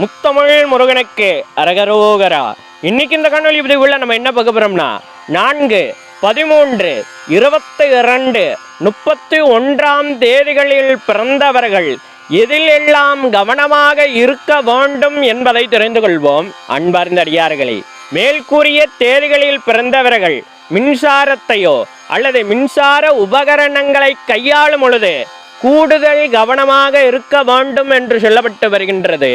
முத்தமிழ் முருகனுக்கு அரகரோகரா. இன்னைக்கு இந்த கண்ணொலி பதிவுள்ள நம்ம என்ன பார்க்க போறோம்னா நான்கு பதிமூன்று இருபத்தி இரண்டு முப்பத்தி ஒன்றாம் தேதிகளில் பிறந்தவர்கள் எதில் எல்லாம் கவனமாக இருக்க வேண்டும் என்பதை தெரிந்து கொள்வோம் அன்பார்ந்த அடியார்களே. மேல்கூறிய தேதிகளில் பிறந்தவர்கள் மின்சாரத்தையோ அல்லது மின்சார உபகரணங்களை கையாளும் பொழுது கூடுதல் கவனமாக இருக்க வேண்டும் என்று சொல்லப்பட்டு வருகின்றது.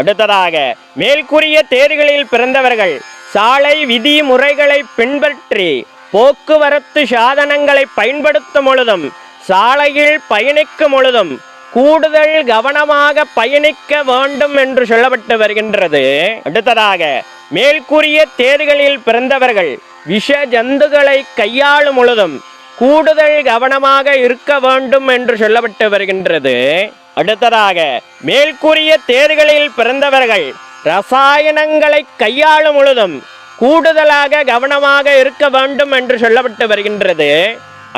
அடுத்ததாக மேற்கூறிய தேர்களில் பிறந்தவர்கள் சாலை விதிமுறைகளை பின்பற்றி போக்குவரத்து சாதனங்களை பயன்படுத்தும் பொழுதும் சாலையில் பயணிக்கும் பொழுதும் கூடுதல் கவனமாக பயணிக்க வேண்டும் என்று சொல்லப்பட்டு வருகின்றது. அடுத்ததாக மேற்கூறிய தேர்களில் பிறந்தவர்கள் விஷ ஜந்துகளை கையாளும் பொழுதும் கூடுதல் கவனமாக இருக்க வேண்டும் என்று சொல்லப்பட்டு வருகின்றது. அடுத்ததாக மேற்கூறிய தேர்களில் பிறந்தவர்கள் ரசாயனங்களை கையாளும் பொழுதும் கூடுதலாக கவனமாக இருக்க வேண்டும் என்று சொல்லப்பட்டு வருகின்றது.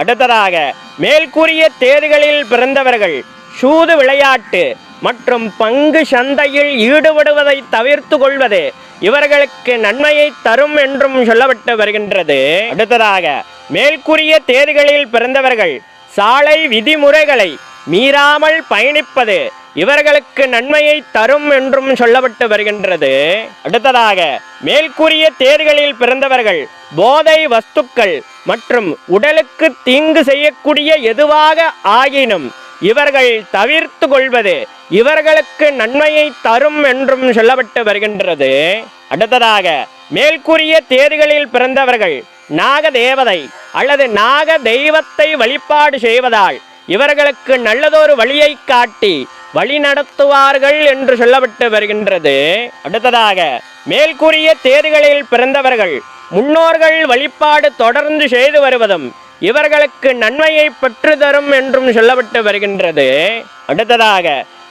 அடுத்ததாக மேற்கூறிய தேர்களில் பிறந்தவர்கள் சூது விளையாட்டு மற்றும் பங்கு சந்தையில் ஈடுபடுவதை தவிர்த்து கொள்வது இவர்களுக்கு நன்மையை தரும் என்றும் சொல்லப்பட்டு வருகின்றது. அடுத்ததாக மேற்கூறிய தேதிகளில் பிறந்தவர்கள் சாலை விதிமுறைகளை மீறாமல் பயணிப்பது இவர்களுக்கு நன்மையை தரும் என்றும் சொல்லப்பட்டு வருகின்றது. அடுத்ததாக மேற்கூறிய தேர்களில் பிறந்தவர்கள் போதை வஸ்துக்கள் மற்றும் உடலுக்கு தீங்கு செய்யக்கூடிய எதுவாக ஆயினும் இவர்கள் தவிர்த்து கொள்வது இவர்களுக்கு நன்மையை தரும் என்றும் சொல்லப்பட்டு வருகின்றது. அடுத்ததாக மேற்கூறிய தேதிகளில் பிறந்தவர்கள் நாக தேவதை அல்லது நாக தெய்வத்தை வழிபாடு செய்வதால் இவர்களுக்கு நல்லதொரு வழியை காட்டி வழி நடத்துவார்கள் என்று சொல்லப்பட்டு வருகின்றது. அடுத்ததாக மேற்கூறிய தேதிகளில் பிறந்தவர்கள் முன்னோர்கள் வழிபாடு தொடர்ந்து செய்து வருவதும் இவர்களுக்கு நன்மையை பெற்று தரும் என்றும் சொல்லப்பட்டு வருகின்றது. அடுத்ததாக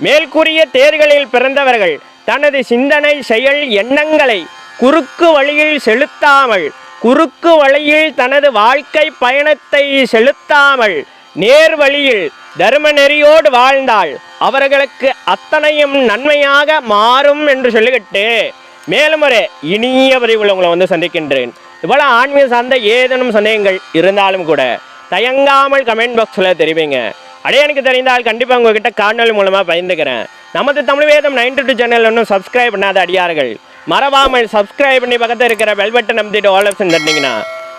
மேற்கூறிய தேர்களில் பிறந்தவர்கள் தனது சிந்தனை செயல் எண்ணங்களை குறுக்கு வழியில் செலுத்தாமல் குறுக்கு வழியில் தனது வாழ்க்கை பயணத்தை செலுத்தாமல் நேர் வழியில் தர்ம நெறியோடு வாழ்ந்தால் அவர்களுக்கு அத்தனையும் நன்மையாக மாறும் என்று சொல்லிக்கிட்டு மேலும் ஒரு இனிய பதிவில் உங்களை வந்து சந்திக்கின்றேன். இவ்வளோ ஆன்மீக சார்ந்த ஏதேனும் சந்தேகங்கள் இருந்தாலும் கூட தயங்காமல் கமெண்ட் பாக்ஸில் தெரிவிங்க. அடைய எனக்கு தெரிந்தால் கண்டிப்பாக உங்ககிட்ட காணொலி மூலமாக பயந்துக்கிறேன் நமது Tamil Vedam ninety two channel ஒன்றும் சப்ஸ்கிரைப் பண்ணாத அடியார்கள் மறவாமல் சப்ஸ்கிரைப் பண்ணி பக்கத்தில் இருக்கிற பெல் பட்டன் நம்பிட்டு ஆல் ஆப்ஷன் தட்டினீங்கன்னா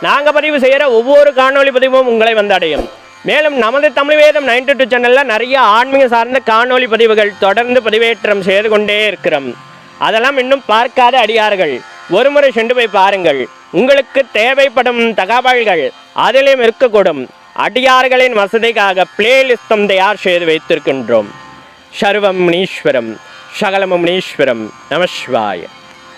நாங்கள் பதிவு செய்கிற ஒவ்வொரு காணொலி பதிவும் உங்களை வந்து அடையும். மேலும் நமது தமிழ் வேதம் நைன்டி டூ சேனலில் நிறைய ஆன்மீக சார்ந்த காணொலி பதிவுகள் தொடர்ந்து பதிவேற்றம் செய்து கொண்டே இருக்கிறோம். அதெல்லாம் இன்னும் பார்க்காத அடியார்கள் ஒருமுறை சென்று போய் பாருங்கள். உங்களுக்கு தேவைப்படும் தகவல்கள் அதிலும் இருக்கக்கூடும். அடியார்களின் வசதிக்காக பிளேலிஸ்டம் தயார் செய்து வைத்திருக்கின்றோம். சர்வம் முனீஸ்வரம் சகலமும் முனீஸ்வரம் நமசிவாய